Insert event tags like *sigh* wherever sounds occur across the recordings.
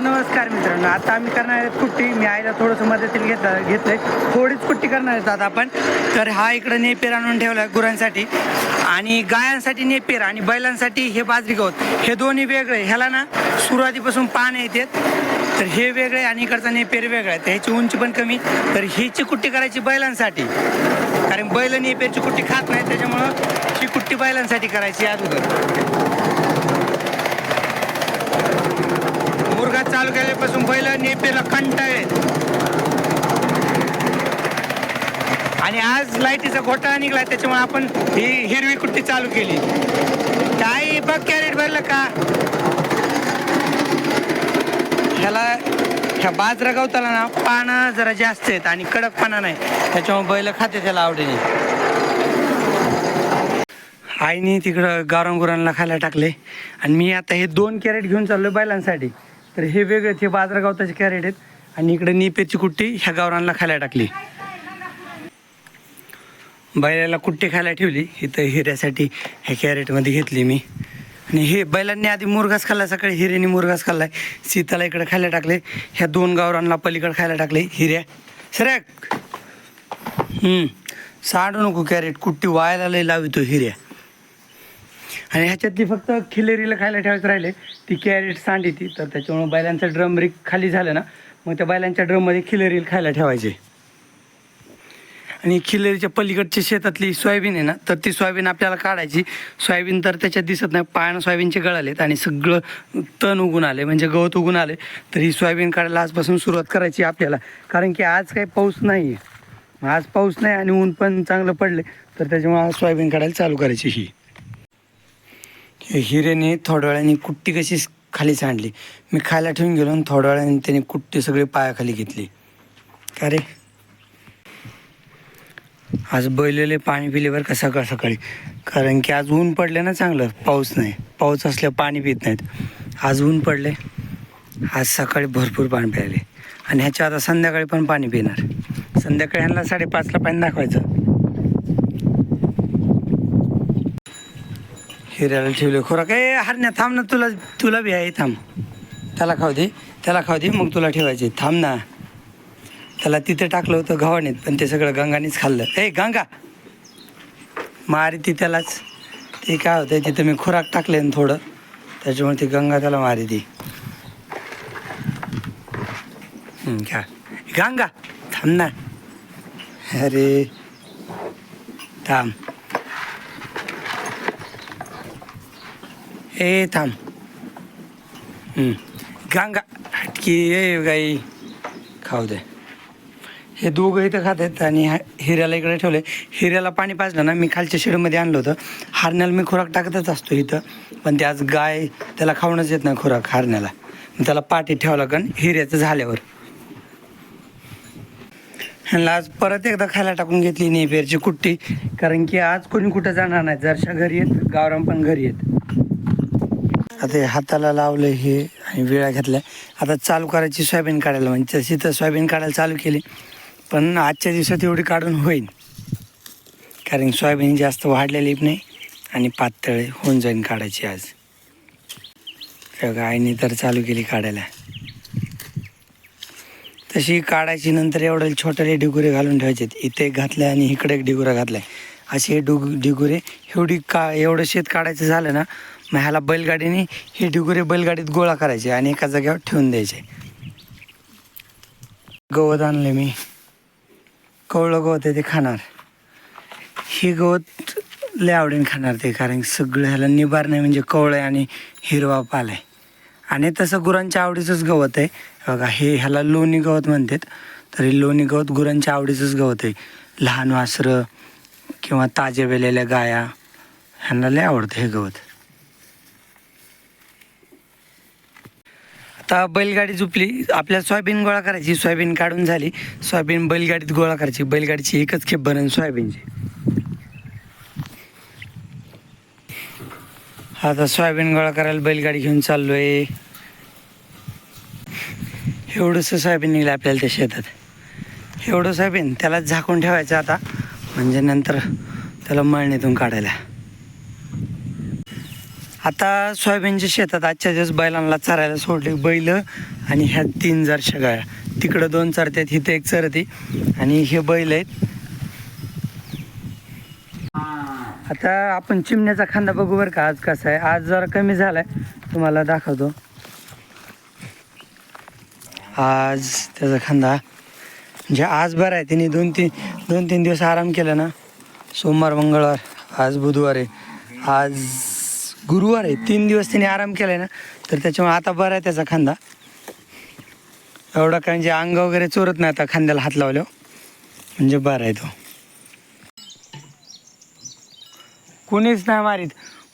नमस्कार मित्रांनो आता आम्ही करणार आहे कुट्टी. मी आईला थोडंसं मदतीला घेतलं घेतलंय. थोडीच कुट्टी करणार आहेत आता आपण. तर हा इकडं नेपेर आणून ठेवला आहे गुरांसाठी. आणि गायांसाठी नेपेर आणि बैलांसाठी हे बाजरी गवत. हे दोन्ही वेगळे ह्याला ना सुरुवातीपासून पान येतात तर हे वेगळे आणि इकडचा नेपेर वेगळा आहे. तर ह्याची उंची पण कमी. तर हीची कुट्टी करायची बैलांसाठी. कारण बैल नेपेरची कुट्टी खात नाही त्याच्यामुळं ही कुट्टी बैलांसाठी करायची अगोदर. चालू केल्यापासून बैल नेपेला कंटाळलेत आणि आज लाईटीचा घोटाळा निघला त्याच्यामुळे आपण ही हिरवी कुट्टी चालू केली. काय बघ कॅरेट भरलं का? ह्याला ह्या बाजरा गवताला ना पानं जरा जास्त आहेत आणि कडक पानं नाही. त्याच्यामुळे बैल खाते त्याला आवडीने. आईने तिकडं गावरान गुरांना खायला टाकले. आणि मी आता हे दोन कॅरेट घेऊन चाललो बैलांसाठी. तर हे वेगळे हे बाजार गवताचे कॅरेट आहेत. आणि इकडे निपेची कुट्टी ह्या गावरांना खायला टाकली. बैलाला कुट्टी खायला ठेवली. इथं हिऱ्यासाठी ह्या कॅरेटमध्ये घेतली मी. आणि हे बैलांनी आधी मुरघास खाल्ला सकाळी हिऱ्याने मुरघास खाल्लाय सीताला इकडे खायला टाकले. ह्या दोन गावरांना पलीकडे खायला टाकले हिऱ्या. सरक! हम्म. साडू नको कॅरेट कुट्टी वायला लय लावितो हिऱ्या. आणि ह्याच्यातली फक्त खिलेरीला खायला ठेवायचं राहिले. ती कॅरेट सांडी ती. तर त्याच्यामुळे बैलांचं ड्रम रिक खाली झालं ना मग त्या बैलांच्या ड्रममध्ये खिलेरीला खायला ठेवायचे. आणि खिलेरीच्या पलीकडची शेतातली सोयाबीन आहे ना तर ती सोयाबीन आपल्याला काढायची. सोयाबीन तर त्याच्यात दिसत नाही पायानं सोयाबीनचे गळालेत आणि सगळं तण उगून आले म्हणजे गवत उगून आले. तर ही सोयाबीन काढायला आजपासून सुरुवात करायची आपल्याला. कारण की आज काही पाऊस नाही आहे आज पाऊस नाही आणि ऊन पण चांगलं पडले तर त्याच्यामुळे आज सोयाबीन काढायला चालू करायची ही. हिरेने थोड्या वेळाने कुट्टी कशी खाली सांडली. मी खायला ठेवून गेलो आणि थोड्या वेळाने त्याने कुट्टी सगळी पायाखाली घेतली. का रे आज बैलेले पाणी पिले बरं का सकाळ सकाळी. कारण की आज ऊन पडले ना चांगलं. पाऊस नाही. पाऊस असल्यावर पाणी पित नाहीत. आज ऊन पडले. आज सकाळी भरपूर पाणी प्यायले. आणि ह्याच्या आता संध्याकाळी पण पाणी पिणार. संध्याकाळी ह्यांना साडेपाचला पाणी दाखवायचं. हिऱ्याला ठेवले. खोराक ए हरण्या थांब ना तुला तुला बी आहे थांब. त्याला खाऊ दे त्याला खाऊ दे मग तुला ठेवायचे. थांब ना. त्याला तिथे टाकलं होतं गव्हाणीत पण ते सगळं गंगानेच खाल्लं. ए गंगा! मारी ती त्यालाच. ते काय होतं तिथं मी खुराक टाकले ना थोडं त्याच्यामुळे ती गंगा त्याला मारी ती. घ्या. गंगा! थांब ना. अरे! थांब. ए थांब गांगा हटकी ये गाई खाऊ दे हे दोघं इथं खात आहेत आणि हिऱ्याला इकडे ठेवले. हिऱ्याला पाणी पाजलं ना मी खालच्या शेडमध्ये आणलं होतं. हारण्याला मी खुराक टाकतच असतो इथं. पण ते आज गाय त्याला खाऊनच येत नाही खुराक हारण्याला. त्याला पाठी ठेवावं लागेल हिऱ्याचं झाल्यावर. ह्यांना आज परत एकदा खायला टाकून घेतली नेपेरची कुट्टी. कारण की आज कोणी कुठं जाणार नाही. जरशा घरी येत गावराम पण घरी येत आता हे हाताला लावलं हे आणि विळा घेतल्या. आता चालू करायची सोयाबीन काढायला म्हणजे तशी तर सोयाबीन काढायला चालू केली. पण आजच्या दिवसात एवढी काढून होईल कारण सोयाबीन जास्त वाढलेली नाही आणि पातळ होऊन जाईन काढायची आज. आईने तर चालू केली काढायला. तशी काढायची नंतर एवढे छोटेले डिगुरे घालून ठेवायचे. इथे एक घातले आणि इकडे एक डिगुरा घातलाय. असे डुग डिगुरे एवढी का एवढं शेत काढायचं झालं ना मग ह्याला बैलगाडीने हे ढिगुरे बैलगाडीत गोळा करायचे आणि एका जागेवर ठेवून द्यायचे. गवत आणले मी. कवळं गवत आहे ते खाणार. हे गवत लय आवडीन खाणार ते कारण सगळं ह्याला निबार नाही म्हणजे कवळं आहे आणि हिरवा पाल आहे. आणि तसं गुरांच्या आवडीचंच गवत आहे. बघा हे ह्याला लोणी गवत म्हणतात. तरी लोणी गवत गुरांच्या आवडीचंच गवत आहे. लहान वासरं किंवा ताजे वेलेल्या गाया ह्यांना लय आवडतं हे गवत. आता बैलगाडी झुपली आपल्याला सोयाबीन गोळा करायची. सोयाबीन काढून झाली. सोयाबीन बैलगाडीत गोळा करायची. बैलगाडीची एकच खेप भरण सोयाबीनची. आता सोयाबीन गोळा करायला बैलगाडी घेऊन चाललोय. एवढंसं सोयाबीन निघलं आपल्याला त्या शेतात. एवढं सोयाबीन त्याला झाकून ठेवायचं आता. म्हणजे नंतर त्याला मळणीतून काढायला. आता सोयाबीनच्या शेतात आजच्या दिवस बैलांना चरायला सोडले बैल आणि ह्या तीन जर शेगाळ्या. तिकडं दोन चरतात हिथं एक चरते आणि हे बैल आहेत. आता आपण चिमण्याचा खांदा बघू बरं का आज कसा आहे. आज जरा कमी झालाय. तुम्हाला दाखवतो. आज त्याचा खांदा म्हणजे आज बरं आहे. त्यांनी दोन तीन दोन तीन दिवस आराम केला ना. सोमवार मंगळवार आज बुधवार आहे. आज गुरुवार आहे. तीन दिवस त्यांनी आराम केलाय ना तर त्याच्यामुळे आता बरं आहे त्याचा खांदा. एवढा काय म्हणजे अंग वगैरे चोरत नाही आता खांद्याला हात लावल्यावर. म्हणजे बरं आहे तो. कोणीच नाही मारीत.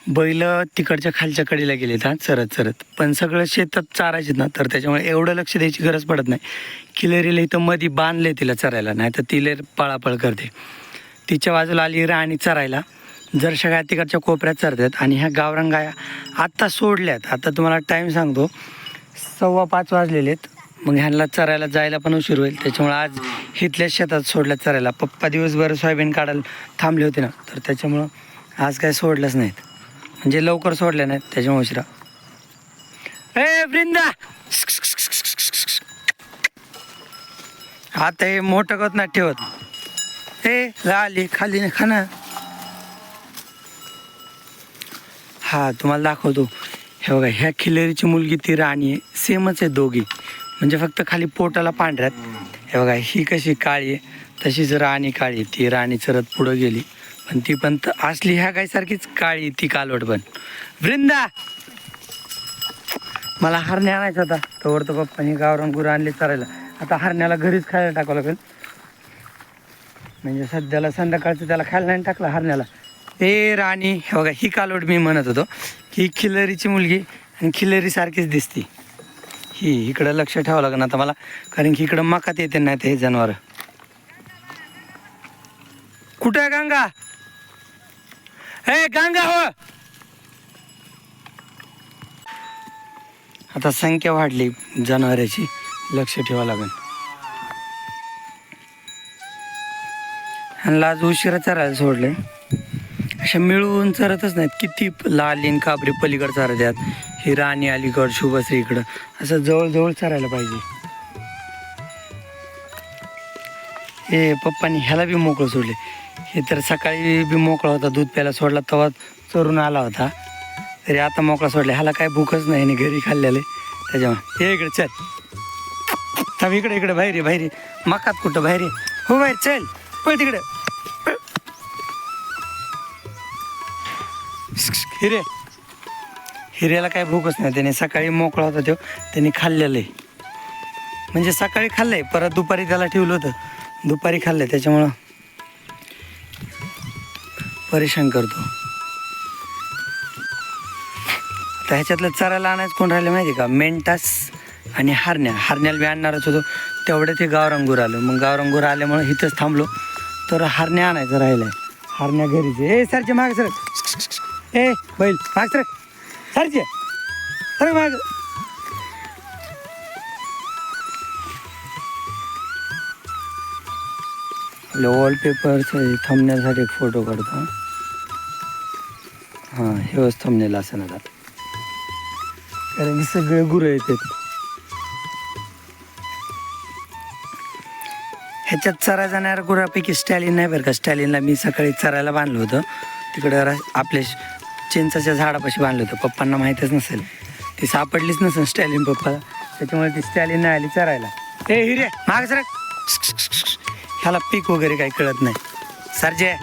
बैल तिकडच्या खालच्या कडेला गेलेत हा चरत चरत. पण सगळं शेतात चारायचे ना तर त्याच्यामुळे एवढं लक्ष द्यायची गरज पडत नाही. किलेरीला इथं मधी बांधले तिला चरायला नाही तर तिले पळापळ करते. तिच्या बाजूला आली राणी चरायला. जरशा सगळ्या तिकडच्या कोपऱ्यात चरतात आणि ह्या गावरान गाया आत्ता सोडल्यात आता तुम्हाला टाईम सांगतो. सव्वा पाच वाजलेले आहेत. मग ह्यांना चरायला जायला पण उशीर होईल. त्याच्यामुळे आज इथल्या शेतात सोडल्या चरायला. पप्पा दिवसभर सोयाबीन काढायला थांबले होते ना. तर त्याच्यामुळं आज काय सोडलंच नाहीत. म्हणजे लवकर सोडल्या नाहीत. त्याच्यामुळे उशिरा. ए वृंदा! आता हे मोठं कत ना ठेवत. ए आली. खाली ना खाना. हा तुम्हाला दाखवतो. हे बघा ह्या खिलेरीची मुलगी ती राणी आहे. सेमच आहे दोघी. म्हणजे फक्त खाली पोटाला पांढऱ्यात. हे बघा ही कशी काळी आहे. तशीच राणी काळी आहे. ती राणी चरत पुढं गेली. पण ती पण असली ह्या गायसारखीच काळी ती कालवट पण. वृंदा! मला हरणे आणायचा होता. तोवर तो पप्पानी गावरान गुरं आणले चरायला. आता हरण्याला घरीच खायला टाकावं लागेल. म्हणजे सध्याला संध्याकाळचं त्याला खायला नाही टाकलं हरण्याला. ए राणी. हे बघा ही कालवड मी म्हणत होतो. ही खिलरीची मुलगी आणि खिलरी सारखीच ही इकडं लक्ष ठेवावं लागेल आता मला कारण की इकडं मकात येते नाही ते हे जनावर. कुठं आहे गंगा? ए गंगा हो! आता संख्या वाढली जनावरांची लक्ष ठेवावं लागेल. आणि आज उशिरा चरायला सोडले अशा मिळून चरतच नाहीत. किती लालीन काबरी पलीकडे चरत आहेत ही राणी अलीगड शुभश्री इकडं. असं जवळजवळ चरायला पाहिजे. हे पप्पानी ह्याला बी मोकळं सोडले. हे तर सकाळी बी मोकळा होता दूध प्यायला सोडला तेव्हा चरून आला होता. तरी आता मोकळा सोडला. ह्याला काय भूकच नाही घरी खाल्लेले त्याच्यामुळे. हे इकडे चल. थांब इकडे इकडे बाहेर बाहेर मकात कुठं बाहेर हो बाहेर चल. पळ तिकडे. हिरे. हिऱ्याला काय भूकच नाही. त्याने सकाळी मोकळा होता तो. त्याने खाल्लेलं आहे. म्हणजे सकाळी खाल्लंय परत दुपारी त्याला ठेवलं होतं. दुपारी खाल्लंय त्याच्यामुळं परेशान करतो. तर ह्याच्यातलं चरायला आणायचं कोण राहिलं माहिती आहे का? मेंटास आणि हारण्या. हारण्याला मी आणणारच होतो. तेवढे ते गावरंगूर आलं. मग गावरंगूर आल्यामुळे इथंच थांबलो. तर हारण्या आणायचं राहिलंय. हारण्या घरीच हे सरचे मागे सर ए बैल माग सर सरचे सर माग. वॉलपेपरचं थांबण्यासाठी एक फोटो काढतो हां. हेच थांबण्याला असं आता कारण की सगळे गुरं येतात. ह्याच्यात चरा जाणाऱ्या गुरापैकी स्टॅलिन नाही बरं का? स्टॅलिनला मी सकाळी चरायला बांधलं होतं. तिकडं आपले आपल्या चिंचाच्या झाडापाशी बांधलं होतं. पप्पांना माहीतच नसेल. ती सापडलीच नसेल स्टॅलिन पप्पाला त्याच्यामुळे ती स्टॅलिन नाही आली चरायला. ए हिरे माग सर ह्याला पीक वगैरे काही कळत नाही. सरजे.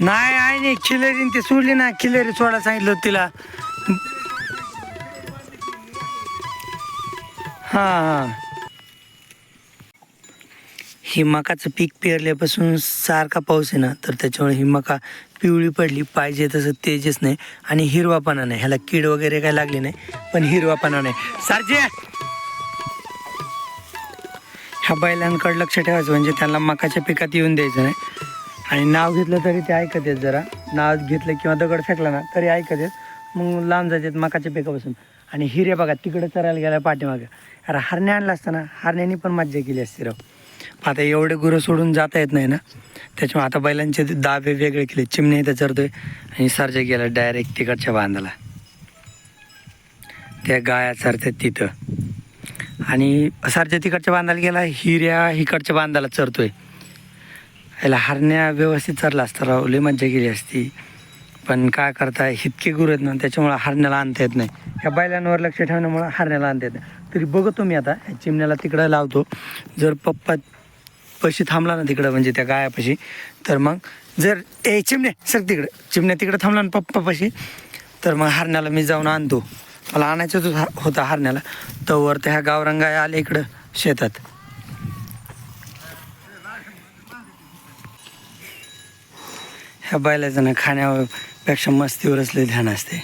नाही आहे नाही. खिलेरी ती सोडली ना खिलेरी सोडा सांगितलं होतं तिला. हा हा. हे मकाचं पीक पेरल्यापासून सारखा पाऊस आहे ना तर त्याच्यामुळे ही मका पिवळी पडली पाहिजे तसं तेजच नाही आणि हिरवापणा नाही. ह्याला कीड वगैरे काय लागली नाही पण हिरवापणा नाही. सारजे! ह्या बैलांकडे लक्ष ठेवायचं म्हणजे त्यांना मकाच्या पिकात येऊन द्यायचं नाही. आणि नाव घेतलं तरी ते ऐकत आहेत जरा. नाव घेतलं किंवा दगड फेकला ना तरी ऐकत आहेत. मग लांब जातात मकाच्या पिकापासून. आणि हिरे बघा तिकडे चरायला गेला पाठीमागं. अरे हरणे आणला असताना हरण्याने पण मज्जा केली असती राव. आता एवढे गुरं सोडून जाता येत नाही ना. त्याच्यामुळे आता बैलांचे दाबे वेगळे केले. चिमणे इथं चरतोय आणि सरजा गेला डायरेक्ट तिकडच्या बांधाला. त्या गाया चरतात तिथं. आणि सरजा तिकडच्या बांधाला गेला हिऱ्या इकडच्या बांधाला चरतोय याला हरण्या व्यवस्थित चरला असता राव लय मज्जा गेली असती. पण काय करता इतके गुरु आहेत ना त्याच्यामुळं हरण्याला आणता येत नाही. ह्या बैलांवर लक्ष ठेवण्यामुळं हरण्याला आणता येत नाही. तरी बघतो मी आता चिमण्याला तिकडं लावतो. जर पप्पा पशी थांबला ना तिकडं म्हणजे त्या गायापाशी. तर मग जर ए चिमण्या सर तिकडं. चिमण्या तिकडं थांबला ना पप्पापाशी तर मग हरण्याला मी जाऊन आणतो. मला आणायचं होतं होता हरण्याला. तोवर त्या ह्या गावरंगाय आले इकडं शेतात. ह्या बैलाचं ना खाण्यापेक्षा मस्तीवरच लय ध्यान असते.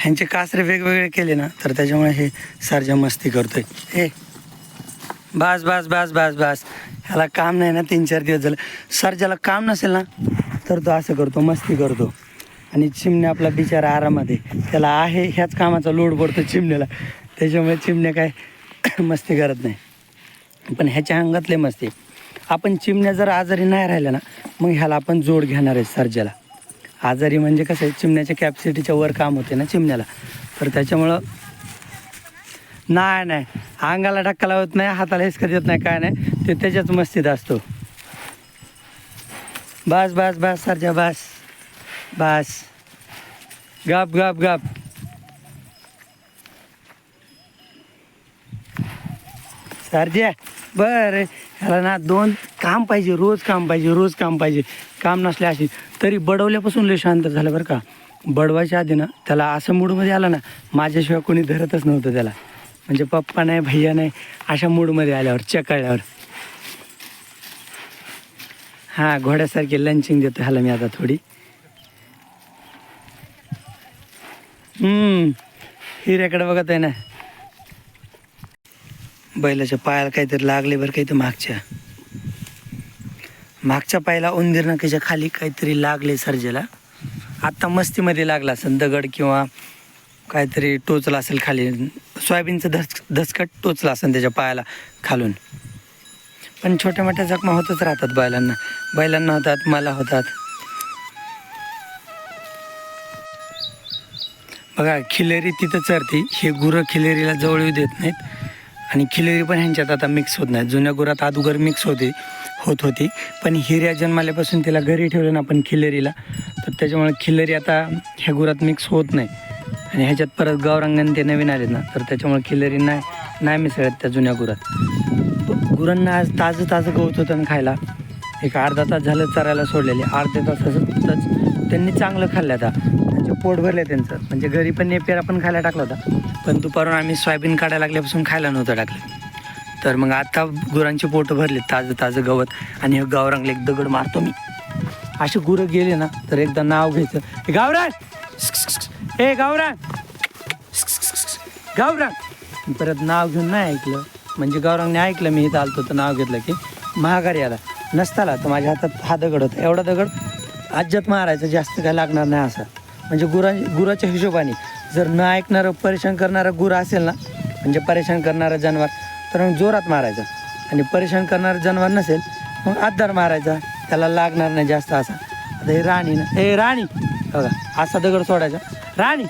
ह्यांचे कासरे वेगवेगळे केले ना तर त्याच्यामुळे हे सारख्या मस्ती करतोय. हे बस बस बस बास बस. ह्याला काम नाही ना तीन चार दिवस झालं. सर ज्याला काम नसेल ना तर तो असं करतो मस्ती करतो. आणि चिमण्या आपला बिचारा आरामात आहे. त्याला आहे ह्याच कामाचा लोड पडतो चिमण्याला. त्याच्यामुळे चिमण्या काय *coughs* मस्ती करत नाही. पण ह्याच्या अंगातले मस्ती आपण चिमण्या जर आजारी नाही राहिल्या ना मग ह्याला आपण जोड घेणार आहे सर्जाला आजारी म्हणजे कसं आहे चिमण्याच्या कॅपॅसिटीच्या वर काम होते ना चिमण्याला. तर त्याच्यामुळं नाही नाही. अंगाला धक्का लावत नाही हाताला हिसकत येत नाही काय नाही. ते त्याच्याच मस्तीत असतो. बस बस बस सरजा बस. बस. गप गप गप. सरजा बर. ह्याला ना दोन काम पाहिजे रोज काम पाहिजे रोज काम पाहिजे. काम नसले अशी. तरी बडवल्यापासून लय शांत झालं बरं का. बडवायच्या आधी ना त्याला असं मूडमध्ये आला ना माझ्याशिवाय कोणी धरतच नव्हतं त्याला. म्हणजे पप्पा नाही भैया नाही अशा मूडमध्ये आल्यावर चकळल्यावर. हां घोड्यासारखी लंचिंग देतो ह्याला मी आता थोडी. हम्म हिऱ्याकडे बघत आहे ना. बैलाच्या पायाला काहीतरी लागले बरं काही तर मागच्या. मागच्या पायाला उंदीर नकाच्या खाली काहीतरी लागले सर्जेला. आत्ता मस्तीमध्ये लागला असेल दगड किंवा काहीतरी टोचलं असेल खाली. सोयाबीनचं धस धसकट टोचलं असेल त्याच्या पायाला खालून. पण छोट्या मोठ्या जखमा होतच राहतात बैलांना. बैलांना होतात मला होतात. बघा खिलेरी तिथं चरते. हे गुरं खिलेरीला जवळ येऊ देत नाहीत. आणि खिलेरी पण ह्यांच्यात आता मिक्स होत नाही. जुन्या गुरात अगोदर मिक्स होते होत होती. पण हिऱ्या जन्माल्यापासून तिला घरी ठेवलं ना आपण खिलेरीला तर त्याच्यामुळे खिलेरी आता ह्या गुरात मिक्स होत नाही. आणि ह्याच्यात परत गावरंगण ते नवीन आले ना तर त्याच्यामुळे खिलरी नाही नाही मिसळत त्या जुन्या गुरात. गुरांना आज ताजं ताजं गवत होतं ना खायला. एक अर्धा तास झालं चरायला सोडलेले अर्ध्या तासातच त्यांनी चांगलं खाल्लं आता. म्हणजे पोट भरलं त्यांचं. म्हणजे घरी पण नेपेरा पण खायला टाकला होता. पण दुपारून आम्ही सोयाबीन काढायला लागल्यापासून खायला नव्हतं टाकलं. तर मग आता गुरांचे पोटं भरले ताजं ताजं गवत. आणि हे गावरांगला एक दगड मारतो मी. असे गुरं गेले ना तर एकदा नाव घ्यायचं. गावराज ए गावरान गावरान परत नाव घेऊन नाही ऐकलं. म्हणजे गौरांगने ऐकलं मी इथं आलतो तर नाव घेतलं की महागारी आला. नसताला तर माझ्या हातात हा दगड होता. एवढा दगड आज्यात मारायचा जास्त काय लागणार नाही असं. म्हणजे गुरा गुराच्या हिशोबाने जर न ऐकणारं परेशान करणारं गुरा असेल ना म्हणजे परेशान करणारं जनावर तर मग जोरात मारायचं. आणि परेशान करणारं जनावर नसेल मग आधार मारायचा. त्याला लागणार नाही जास्त असा. आता हे राणी ना हे राणी! बघा असा दगड सोडायचा. राणी.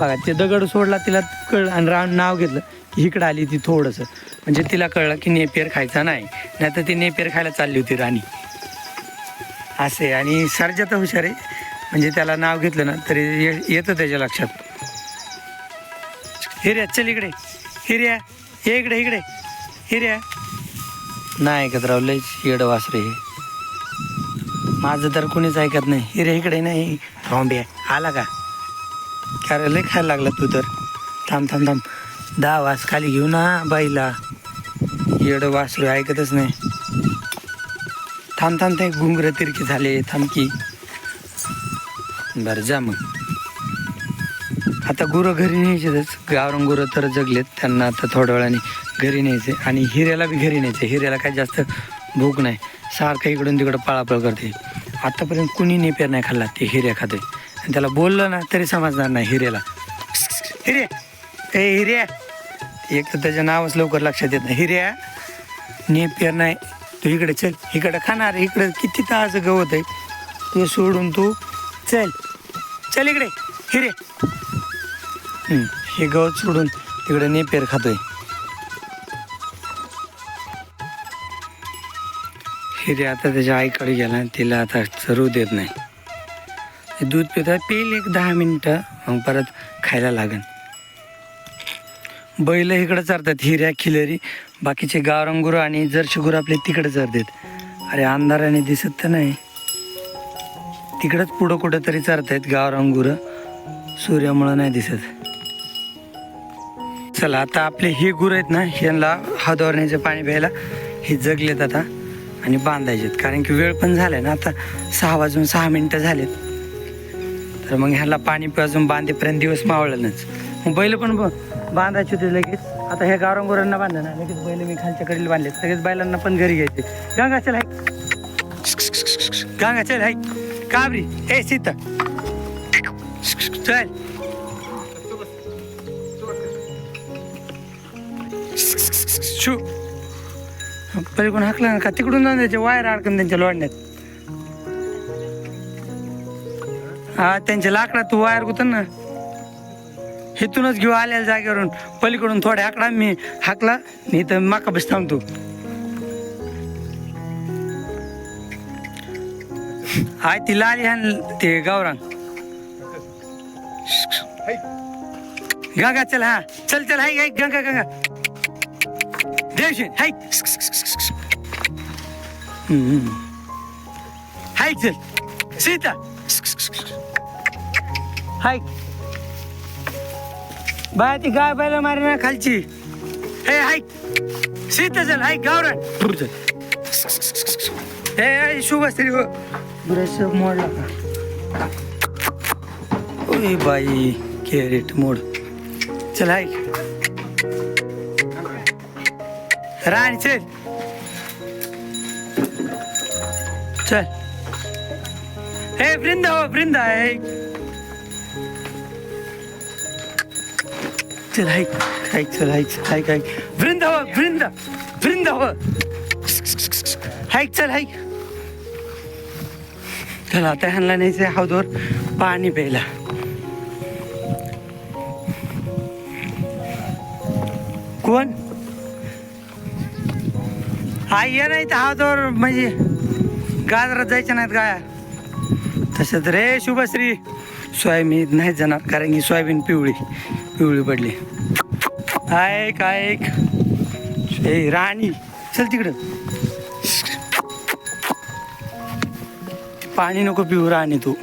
बघा ते दगड सोडला तिला कळलं आणि रान नाव घेतलं. की इकडं आली ती थोडंसं. म्हणजे तिला कळलं की नेपेर खायचा नाही. नाही तर ती नेपेर खायला चालली होती राणी. असे आणि सर्जात तर हुशार आहे. म्हणजे त्याला नाव घेतलं ना तरी ये- येतं त्याच्या लक्षात. हिर्या चल इकडे. हिर्या ये इकडे इकडे. हिर्या. नाही ऐकत राव लयच येडं वासरे हे. माझं तर कोणीच ऐकत नाही. हिरे इकडे नाही. रॉम्बे आला का? कारण लय खायला लागला तू तर. थांब थांब थांब. दहा वास खाली घेऊ ना बाईला. एवढं वासरू ऐकतच नाही. थांब थांब ते घुंगर तिरकी झाले थांब की. बरं जा मग. आता गुरं घरी न्यायचेच गावरंग गुरं तर जगलेत. त्यांना आता थोड्या वेळाने घरी न्यायचे आणि हिऱ्याला बी घरी न्यायचे हिऱ्याला काय जास्त भूक नाही. सारखं इकडून तिकडं पळापळ करते. आत्तापर्यंत कुणी नेपेर नाही खाल्ला ते हिऱ्या खाते आणि त्याला बोललं ना तरी समजणार नाही हिऱ्याला हिरे ए हिरे. एक तर त्याचं नावच लवकर लक्षात येत नाही. हिर्या नेपियर नाही. तू इकडे चल. इकडे खाणार इकडे किती तास गवत आहे. ते सोडून तू चल. चल इकडे हिरे. हे गवत सोडून इकडे नेपियर खातोय. हिरे आता त्याच्या आईकडे गेला तिला आता चरू देत नाही. दूध पिता पेल एक दहा मिनटं मग परत खायला लागेल बैल इकडं चरतात हिऱ्या खिलरी. बाकीचे गावरंगुर आणि जर्शी गुरं आपले तिकडे चरतात. अरे अंधाराने दिसत तर नाही. तिकडंच पुढं कुठं तरी चरतायत गावरंगुर सूर्यामुळं नाही दिसत. चला आता आपले हे गुरं आहेत ना ह्यांना हदवरण्याचं पाणी प्यायला हे जगलेत आता आणि बांधायचेत. कारण की वेळ पण झालाय ना आता सहा वाजून सहा मिनटं झालेत. तर मग ह्याला पाणी पाजून बांधेपर्यंत दिवस मावळलंच. मग बैल पण ब- बांधायचे होते लगेच. आता ह्या गावरंगोरांना बांधणार ना लगेच बैल मी खालच्या कडीला बांधले. लगेच बैलांना पण घरी घ्यायचे. गंगा चल हाय. गंगा चल हाय. काबरी. ए सीता. चल. शू. पहिले कोण हाकला ना का? तिकडून जाऊन द्यायचे वायर अडकून त्यांच्या लोडण्यात हा त्यांच्या लाकडा तू वायर गुतन ना. इथूनच घेऊ आलेल्या जागेवरून. पलीकडून थोड्या आकडा मी हाकला नाही तर माका बस थांबतो हाय ती लाली हान ते गावरांग गंगा चल हा. चल चल हाय हाय गंगा गंगा. देवशे हाय. हाय चल. सीता. हाय. बाय ती गाय बैल मारे ना खालची. हे हाय. सीत चल हाय गावरण दूर चल हे शुभ शुभश्री हो. ब्रश मोडला का? ओय बाई कॅरेट मोड. चल हाय. राणी चल. चल. हे वृंदा हो वृंदा हे चल हाय हाय चल हाय हाय हाय. वृंदा हो वृंदा वृंदा हो हाय चल हाय. चल आता ह्यांना न्यायचं हौदवर पाणी प्यायला. कोण? हा ये नाही तर हौदवर म्हणजे गाजरात जायच्या नाहीत गाया. तसंच रे शुभश्री. सोयाबीन नाही जाणार कारण की सोयाबीन पिवळी पिवळी पडली. ऐक ऐक ए राणी चल तिकडं. पाणी नको पिऊ राणी तू.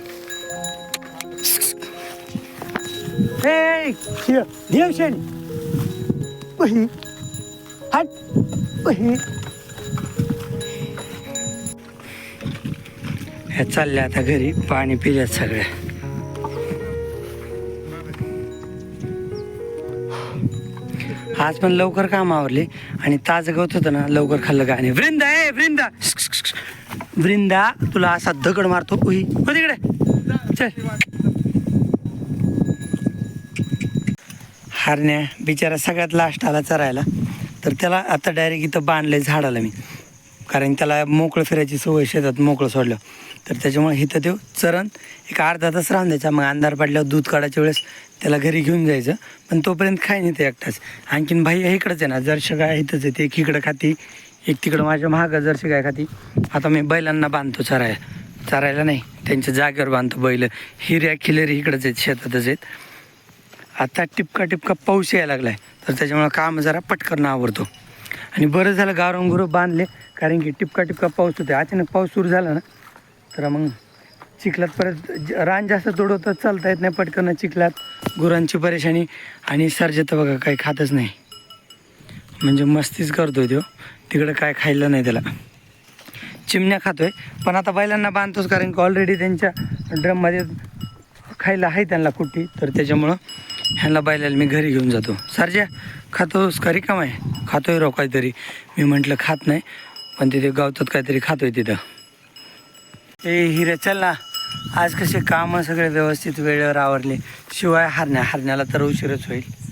ए हट ह्या चालल्या आता घरी पाणी पिल्यात सगळ्या. आज पण लवकर काम आवरले आणि ताजं गवत होतं ना लवकर खाल्लं का आणि वृंदा ए वृंदा. वृंदा तुला असा दगड मारतो. उही तिकडे. चल. हारण्या बिचारा सगळ्यात लास्ट आला चरायला. तर त्याला आता डायरेक्ट इथं बांधलंय झाडाला मी. कारण त्याला मोकळं फिरायची सवय शेतात मोकळं सोडलं. तर त्याच्यामुळे इथं तो चरण एक अर्धा तास राहून द्यायचा. मग अंधार पडल्यावर दूध काढायच्या वेळेस त्याला घरी घेऊन जायचं. पण तोपर्यंत खाय नाही ते एकटाच. आणखीन भाई इकडंच आहे ना जर्शी गाय इथंच आहे ते एक इकडं खाती एक तिकडं माझ्या महाग जर्शी गाय खाती. आता मी बैलांना बांधतो चरायला चरायला नाही त्यांच्या जागेवर बांधतो बैल. हिऱ्या खिलेरी इकडंच आहेत शेतातच आहेत. आता टिपका टिपका पाऊस यायला लागलाय तर त्याच्यामुळं काम जरा पटकन आवडतो आणि बरं झालं गारंगुरं गुरं बांधले कारण की टिपका टिपका पाऊस होते अचानक पाऊस सुरू झाला ना तर मग चिखलात परत ज- रान जास्त तोडवतात चालता येत नाही पटकन चिखलात. गुरांची परेशानी आणि सर्जत बघा काही खातच नाही. म्हणजे मस्तीच करतोय तो. तिकडं काय खायला नाही त्याला. चिमण्या खातोय. पण आता बैलांना बांधतोच कारण की ऑलरेडी त्यांच्या ड्रममध्ये खायला आहे त्यांना कुट्टी. तर त्याच्यामुळं ह्यांना बैलाला मी घरी घेऊन जातो. सरजा खातोस का रिकाम आहे? खातोय राव काहीतरी. मी म्हटलं खात नाही. पण तिथे गावतात काहीतरी खातोय तिथं. ए हिरे चल ना. आज कसे कामं सगळे व्यवस्थित वेळेवर आवरले शिवाय हरण्या हरण्याला तर उशीरच होईल.